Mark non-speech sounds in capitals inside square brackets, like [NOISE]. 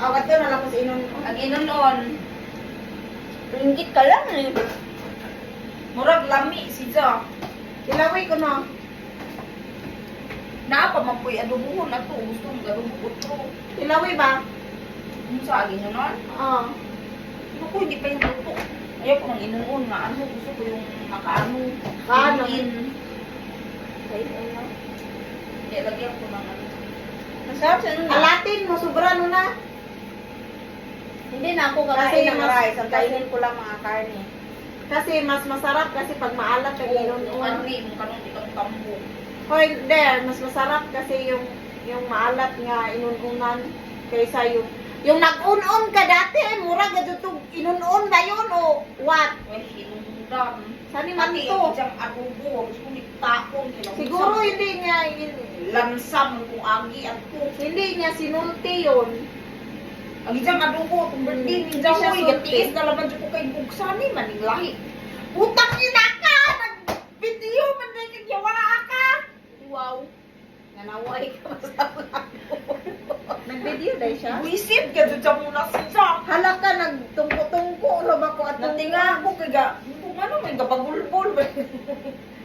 Awat ko na lang ko sa inon. Ang inunon. Ringgit ka lang eh. Murag lami si Jo. Ilaway ko no. Naa pa man po'y adubuhon na to. Gusto mong adubuhon to. Ilaway ba? Ano sa agin yun nun? Oo. Naku, hindi pa yung luto. Ayaw ko ng inunon nga ano. Gusto ko yung makaano. Kaano? Ay, ano. Kaya lagyan ko ng ano. Masarap siya nun. ah. Alatin mo, sobra no na. Hindi na ako Kasi kakain ng mas- rice. Ang kainin ko lang mga karne. Kasi mas masarap kasi pag maalat kag Yung inon. karne, yung kanong itong tambo. Hoy, there, mas masarap kasi yung yung maalat nga inununan kaysa yung yung nag-un-un ka dati, mura gadto tong inunon ba yun o what? Well, hinundam. Sani man Pati to? isang adobo, gusto ni kinabusap. Siguro hindi niya hin- Lansam kung agi at ko. hindi niya sinulti yun. Ang isang adobo, kung birthday, Hmm, hindi hindi siya siya sulti. gatiis na laban ko kay Bugsani, maning lahi. Utang ina ka! Nag-video, man na kagyawa ka! Wow. Nanaway ka masama. Nag-video dahil siya. Ka dyan sa muna siya. Hala ka, nagtungko-tungko ro ba ko at Natinga ako kaya, kung ano, may gabagulbol ba? [LAUGHS] [LAUGHS]